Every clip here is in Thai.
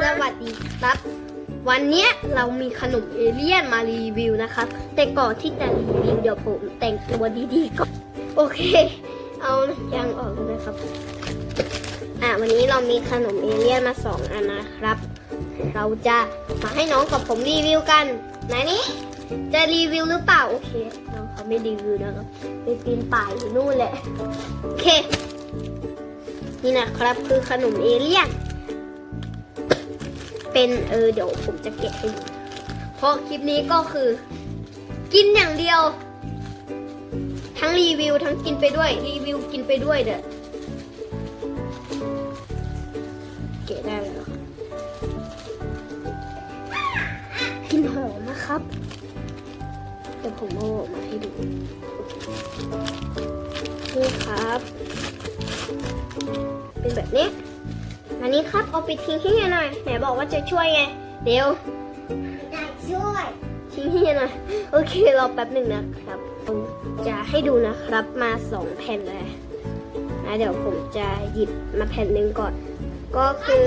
สวัสดีครับ วันนี้เรามีขนมเอเลี่ยนมารีวิวนะครับ แต่ก่อนที่จะรีวิวเดี๋ยวผมแต่งตัวดีๆก่อนโอเค เอายางออกเลยนะครับ อะวันนี้เรามีขนมเอเลี่ยนมาสองอันนะครับ เราจะมาให้น้องกับผมรีวิวกันไหนนี้จะรีวิวหรือเปล่าโอเคน้องเขาไม่รีวิวนะครับไปปีนป่ายอยู่นู่นแหละโอเค นี่นะครับคือขนมเอเลี่ยน เป็นเออเดี๋ยวผมจะแกะให้ดูเพราะคลิปนี้ก็คือ กินอย่างเดียว ทั้งรีวิวทั้งกินไปด้วยรีวิวกินไปด้วยเด้อเกะได้แล้วกินหอมนะครับเดี๋ยวผมเอาออกมาให้ดูนี่ครับ เป็นแบบนี้ อันนี้ครับเอาไปทิ้งที่หน่อยไหนบอกว่าจะช่วยไงเดี๋ยวได้ช่วย ทิ้งที่หน่อยโอเครอแป๊บหนึ่งนะครับผมจะให้ดูนะครับมาสองแผ่นเลยนะเดี๋ยวผมจะหยิบมาแผ่นหนึ่งก่อน ก็คือ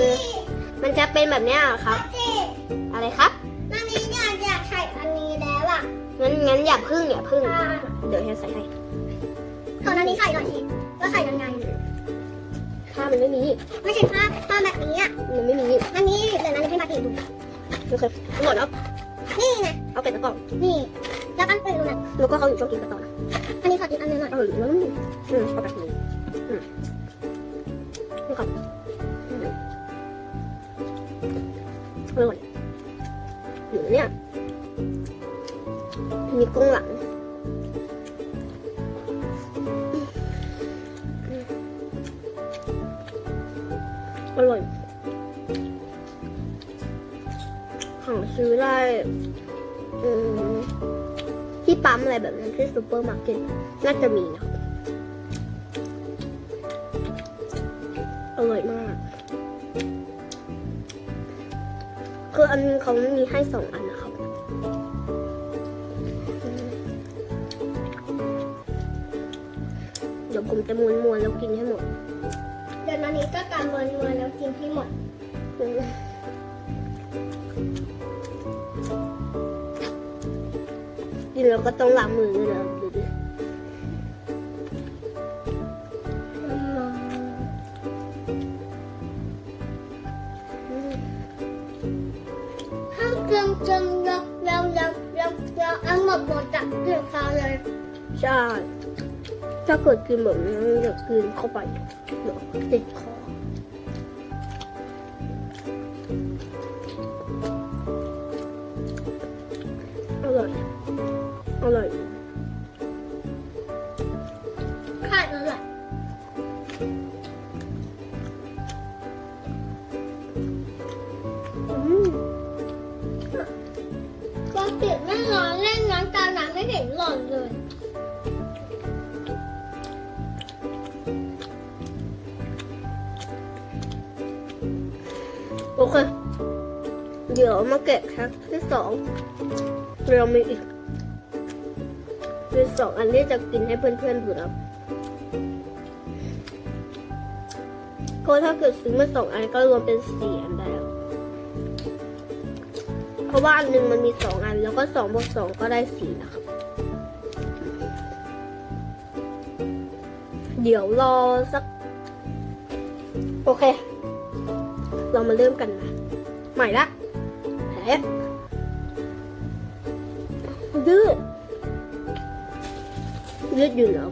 มันจะเป็นแบบเนี้ยครับที่อะไรครับนานี้อยากอยากใช้อันนี้แล้วอะงั้นงั้นอย่าพึ่งอย่าพึ่ง เดี๋ยวจะใส่ให้ตอนนี้ใส่หน่อยสิว่าใส่ยังไงผ้ามันไม่มีไม่ใช่ผ้าผ้าแบบนี้อะมันไม่มีอันนี้เดี๋ยวนั้นให้มาตีดูโอเคหมดแล้วนี่ไงเอาเป็ดตะกล่องนี่แล้วอันอื่นน่ะแล้วก็เขาอยู่ช่องกินกระต่อนะอันนี้ขอติดอันนึงหน่อยเออแล้วอืมเอาแบบนี้อืมนี่ครับอืมอร่อยหรือเนี่ยมีกุ้งหลัง อร่อยหาซื้อได้ที่ปั๊มอะไรแบบนั้นที่ซูเปอร์มาร์เก็ตน่าจะมีนะอร่อยมาก คืออันนึงเขามีให้สองอันนะครับ เดี๋ยวผมจะม้วนๆแล้วกินให้หมด เดี๋ยวนานี้ก็การมวนมวนแล้วกินให้หมดอืมกินแล้วก็ต้องล้างมือด้วยนะดูดิอืมถ้าเกินจนเราเราเราเราเราเอาหมดหมดจากเกลือคาเลย ใช่ ถ้าเกิดกินแบบนี้จะกินเข้าไปเดี๋ยวติดคออร่อย อร่อย ยวมาแกะแพ็คที่สองเรามีอีกมีสองอันที่จะกินให้เพื่อนๆดูแล้วก็ถ้าเกิดซื้อมาสองอันก็รวมเป็นสี่อันได้แล้วเพราะว่าอันหนึ่งมันมีสองอัน แล้วก็สองบวกสองก็ได้สี่นะครับเดี๋ยวรอสัก โอเค เรามาเริ่มกันนะใหม่ละ แผลยืดยืดอยู่แล้ว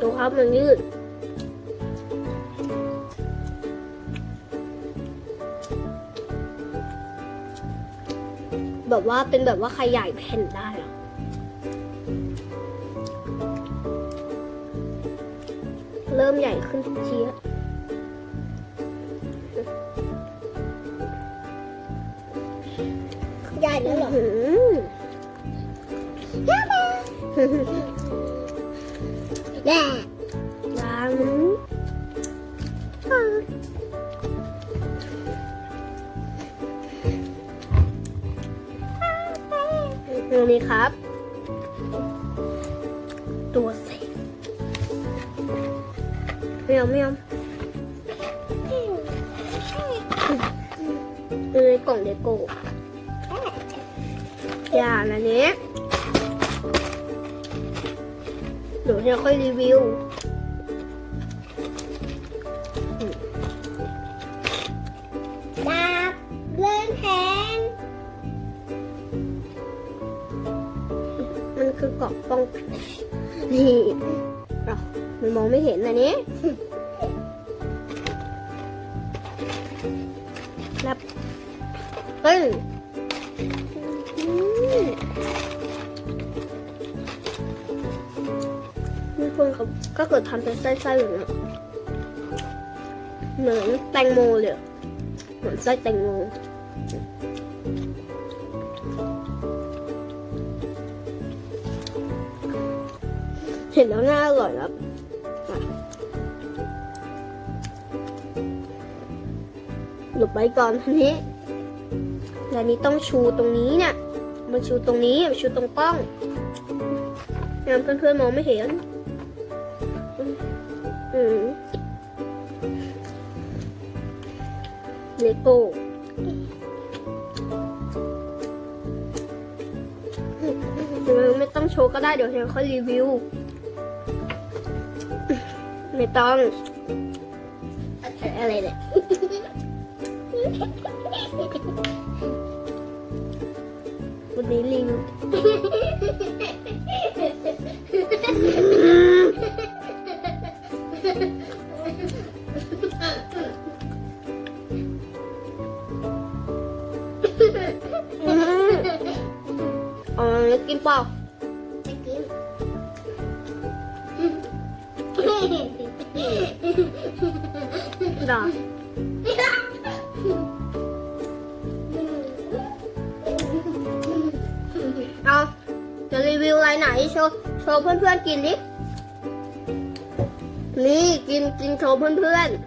ดูครับมันยืดแบบว่าเป็นแบบว่าขยายแผ่นได้อะเริ่มใหญ่ขึ้นทุกที แล้วหรอแย่ยังตรงนี้ครับ ตัวสกไม่เอาไม่เอาเออกล่องเดโก้ อย่านะเนี้ยเดี๋ยวเราค่อยรีวิวดาบเลื่อนแขนมันคือกล่องป้องกันนี่เรามันมองไม่เห็นนะเนี้รับเฮ้ย มีคนเขาก็เกิดทำเป็นไส้ๆอย่างเงี้ยเหมือนแตงโมเลยเหมือนไส้แตงโมเห็นแล้วน่าอร่อยครับหลบไปก่อนทีนี้ แล้วนี้ต้องชูตรงนี้เนี่ยมาชูตรงนี้ชูตรงกล้องงั้นเพื่อนๆมองไม่เห็น อืมเลโก้ไม่ต้องโชว์ก็ได้เดี๋ยวเฮียค่อยรีวิว ไม่ต้องอะไรเนี่ย วันนี้รีวิวอ๋อกินเปล่าจะกินด่าเอา โชว์โชว์เพื่อนๆกินดิ นี่กินกินโชว์เพื่อนๆ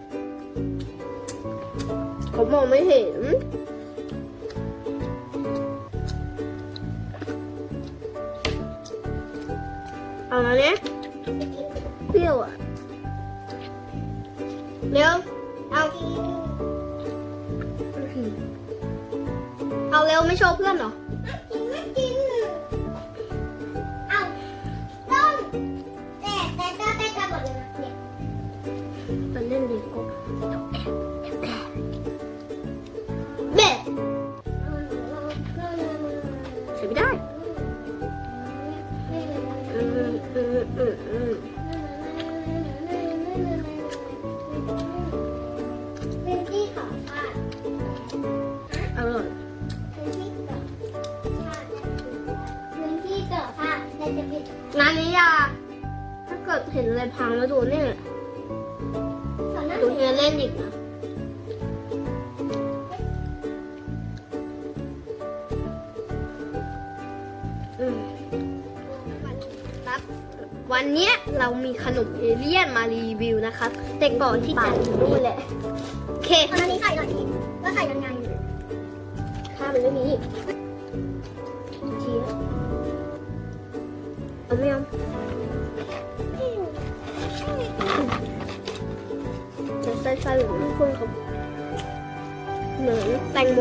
เขามองไม่เห็น เอามาเนี่ยเปรี้ยวอะ เร็ว เอาเอาเร็วไม่โชว์เพื่อนเหรอกินไม่กินเอา ห็นอะไรพังแล้วดูเนี่ยสอนหน้าดูเฮียเล่นอีกนะอืมครับวันเนี้ยเรามีขนมเอเลี่ยนมารีวิวนะครับ แต่ก่อนที่จะรู้นแหละโอเคตอนนี้ใส่หน่อยดิว่าใส่ยังไงอยู่ข้ามมันไม่มีทีละเอาไม่เอา จะใส่ใส่เหมือนคนเขาเหมือนแตงโม